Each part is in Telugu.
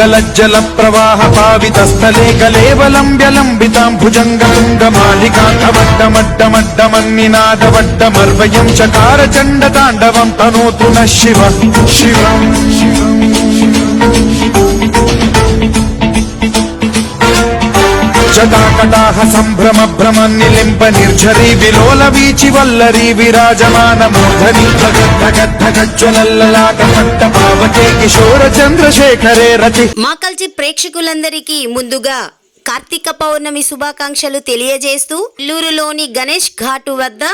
గలజ్జల ప్రవాహ పావితస్థలే కలేవలంబ్యలంబితాం భుజంగతుంగమాలికాంతవడ్డమడ్డమడ్డమన్నినాదవడ్డమర్వయం చకార చండ తాండవం తనోతు శివ శివ. శివం. జటాకటాహ సంభ్రమ భ్రమ నిలింప నిర్ఝరీ విలోల వీచి వల్లరీ విరాజమాన మూర్ధని ధగద్ధగజ్వలల్లలాట పట్ట పావకే కిశోర చంద్రశేఖరే రచి. మా కల్చి ప్రేక్షకులందరికీ ముందుగా కార్తీక పౌర్ణమి శుభాకాంక్షలు తెలియజేస్తూ నెల్లూరులోని గణేష్ ఘాటు వద్ద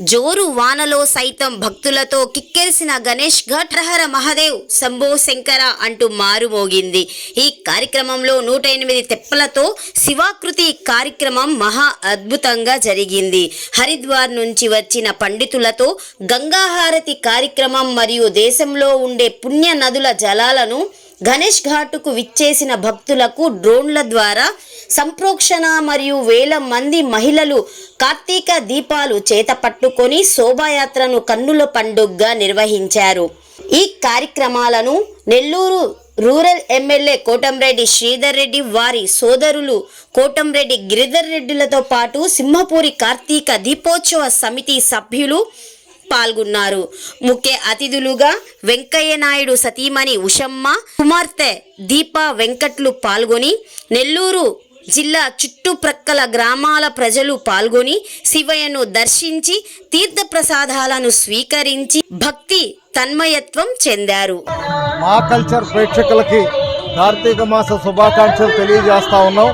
జోరు వానలో సైతం భక్తులతో కిక్కెరిసిన గణేష్ ఘట్ రహర మహదేవ్ శంభో శంకర అంటూ మారుమోగింది ఈ కార్యక్రమంలో నూట ఎనిమిది తెప్పలతో శివాకృతి కార్యక్రమం మహా అద్భుతంగా జరిగింది. హరిద్వార్ నుంచి వచ్చిన పండితులతో గంగాహారతి కార్యక్రమం మరియు దేశంలో ఉండే పుణ్య నదుల జలాలను గణేష్ ఘాటుకు విచ్చేసిన భక్తులకు డ్రోన్ల ద్వారా సంప్రోక్షణ మరియు వేల మంది మహిళలు కార్తీక దీపాలు చేత పట్టుకొని శోభాయాత్రను కన్నుల పండుగగా నిర్వహించారు. ఈ కార్యక్రమాలను నెల్లూరు రూరల్ ఎమ్మెల్యే కోటంరెడ్డి శ్రీధర్ రెడ్డి వారి సోదరులు కోటంరెడ్డి గిరిధర్ రెడ్డిలతో పాటు సింహపూరి కార్తీక దీపోత్సవ సమితి సభ్యులు పాల్గొన్నారు. ముఖ్య అతిథులుగా వెంకయ్య నాయుడు సతీమణి ఉషమ్మ కుమార్తె దీప వెంకట్లు పాల్గొని నెల్లూరు జిల్లా చుట్టుప్రక్కల గ్రామాల ప్రజలు పాల్గొని శివయ్యను దర్శించి తీర్థప్రసాదాలను స్వీకరించి భక్తి తన్మయత్వం చెందారు. మా కల్చర్ ప్రేక్షకులకి కార్తీక మాస శుభాకాంక్షలు తెలియజేస్తా ఉన్నాం.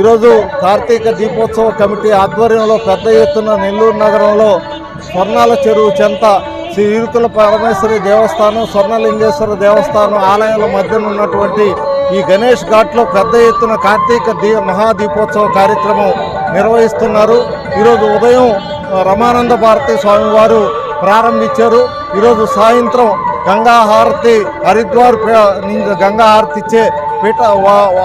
ఈరోజు కార్తీక దీపోత్సవ కమిటీ ఆధ్వర్యంలో పెద్ద ఎత్తున నెల్లూరు నగరంలో స్వర్ణాల చెరువు చెంత శ్రీ ఇరుకుల పరమేశ్వరి దేవస్థానం స్వర్ణలింగేశ్వర దేవస్థానం ఆలయాల మధ్యన ఉన్నటువంటి ఈ గణేష్ ఘాట్లో పెద్ద ఎత్తున కార్తీక దీ మహాదీపోత్సవ కార్యక్రమం నిర్వహిస్తున్నారు. ఈరోజు ఉదయం రమానంద భారతి స్వామివారు ప్రారంభించారు. ఈరోజు సాయంత్రం గంగా హారతి హరిద్వార్ పే- గంగా హారతి ఇచ్చే పీఠ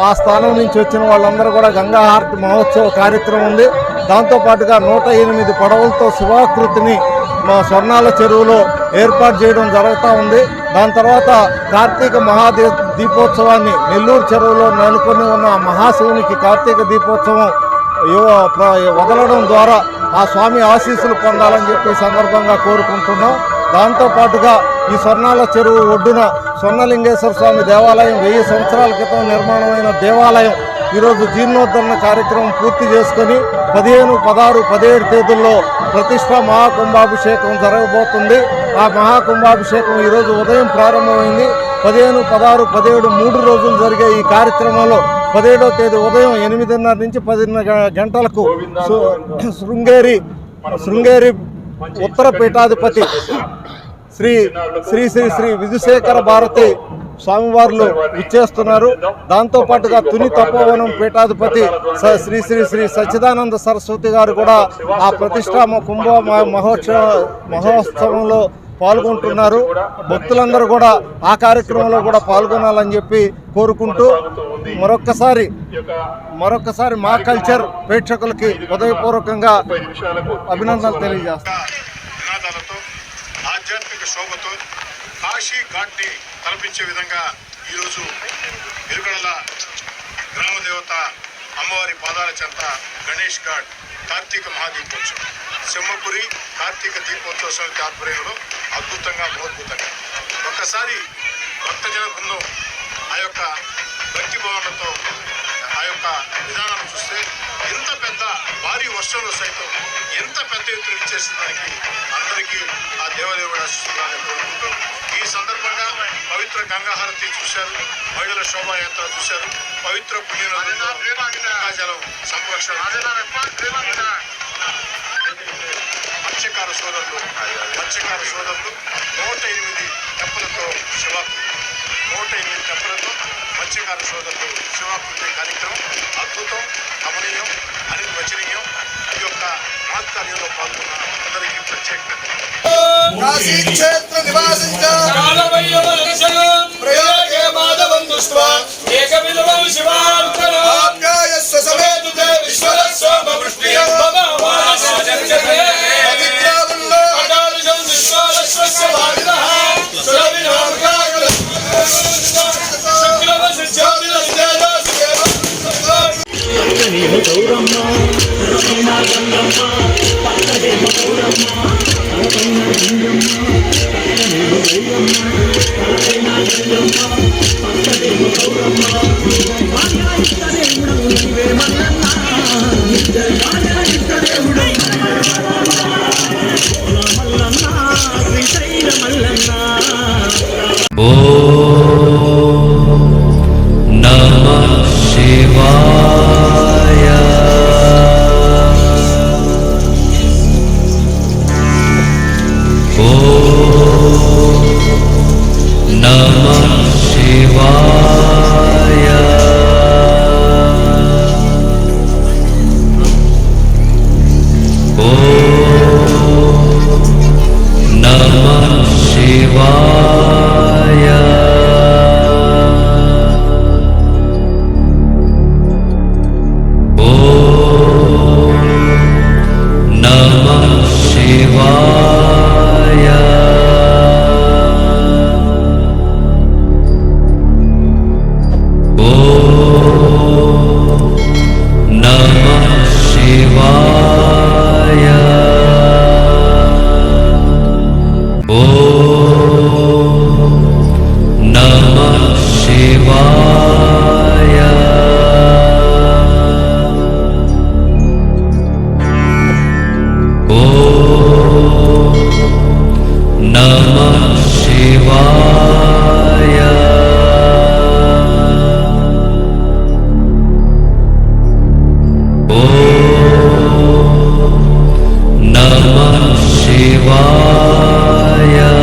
ఆ స్థానం నుంచి వచ్చిన వాళ్ళందరూ కూడా గంగా హారతి మహోత్సవ కార్యక్రమం ఉంది. దాంతోపాటుగా నూట ఎనిమిది పడవలతో శివాకృతిని మా స్వర్ణాల చెరువులో ఏర్పాటు చేయడం జరుగుతూ ఉంది. దాని తర్వాత కార్తీక మహాదీ దీపోత్సవాన్ని నెల్లూరు చెరువులో నెలకొని ఉన్న మహాశివునికి కార్తీక దీపోత్సవం వదలడం ద్వారా ఆ స్వామి ఆశీస్సులు పొందాలని చెప్పి సందర్భంగా కోరుకుంటున్నాం. దాంతోపాటుగా ఈ స్వర్ణాల చెరువు ఒడ్డున స్వర్ణలింగేశ్వర స్వామి దేవాలయం వెయ్యి సంవత్సరాల క్రితం నిర్మాణమైన దేవాలయం ఈరోజు జీర్ణోద్ధరణ కార్యక్రమం పూర్తి చేసుకొని పదిహేను పదహారు పదిహేడు తేదీల్లో ప్రతిష్ట మహాకుంభాభిషేకం జరగబోతుంది. ఆ మహాకుంభాభిషేకం ఈరోజు ఉదయం ప్రారంభమైంది. పదిహేను పదహారు పదిహేడు మూడు రోజులు జరిగే ఈ కార్యక్రమంలో పదిహేడో తేదీ ఉదయం ఎనిమిదిన్నర నుంచి పదిన్నర గంటలకు శృంగేరి శృంగేరి ఉత్తర పీఠాధిపతి శ్రీ శ్రీ శ్రీ శ్రీ విధుశేఖర భారతి స్వామివార్లు ఇచ్చేస్తున్నారు. దాంతో పాటుగా తుని తపోవనం పీఠాధిపతి శ్రీ శ్రీ శ్రీ సచ్చిదానంద సరస్వతి గారు కూడా ఆ ప్రతిష్టా మ- కుంభ మహోత్సవ మహోత్సవంలో పాల్గొంటున్నారు. భక్తులందరూ కూడా ఆ కార్యక్రమంలో కూడా పాల్గొనాలని చెప్పి కోరుకుంటూ మరొక్కసారి మరొక్కసారి మా కల్చర్ ప్రేక్షకులకి హృదయపూర్వకంగా అభినందనలు తెలియజేస్తాను. ఆధ్యాత్మిక శోభతో కాశీ ఘాట్ని తలపించే విధంగా ఈరోజు ఇరుగడల గ్రామ దేవత అమ్మవారి పాదాల చెంత గణేష్ ఘాట్ కార్తీక మహాదీపోత్సవం. సింహపురి కార్తీక దీపోత్సవ సమితి ఆధ్వర్యంలో అద్భుతంగా మహోద్భుతంగా ఒక్కసారి భక్తజన బృందం ఆ యొక్క భక్తి భావనతో ఆ యొక్క విధానాన్ని చూస్తే ఎంత పెద్ద భారీ వర్షంలో సైతం ఎంత పెద్ద ఎత్తున ఇచ్చేసిన దానికి అందరికీ ఆ దేవదేవుడు ఆశిస్తున్నారని కోరుకుంటూ సందర్భంగా పవిత్ర గంగాహారతి చూశారు. మహిళల శోభాయాత్ర చూశారు. పవిత్ర పుణ్యనదుల్లో గంగాజలం సంరక్షణ. మత్స్యకార సోదరులు. మత్స్యకార సోదరులు నూట ఎనిమిది తెప్పలతో శివాకృతి. నూట ఎనిమిది తెప్పలతో మత్స్యకార సోదరులు శివాకృతి కార్యక్రమం. అద్భుతం గమనీయం అనిర్వచనీయం. ఈ యొక్క మహత్కార్యంలో పాల్గొన్న అందరికీ ప్రత్యేకంగా కాశీ క్షేత్ర నివాసించ ప్రయోగే మాధవం దృష్ట ఏక విలువం శివార్పణ ఆప్యాయ స్వసమేతు గౌరమ్మ పక్కదేమ గౌరమ్మ. Thank you. 什么希望。शिवाय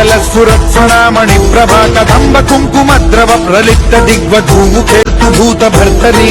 మంగళ సురక్షణామణి ప్రభా కదంబ కుంకుమ ద్రవ ప్రలిప్త దిగ్వ ధూము భూత భర్తరి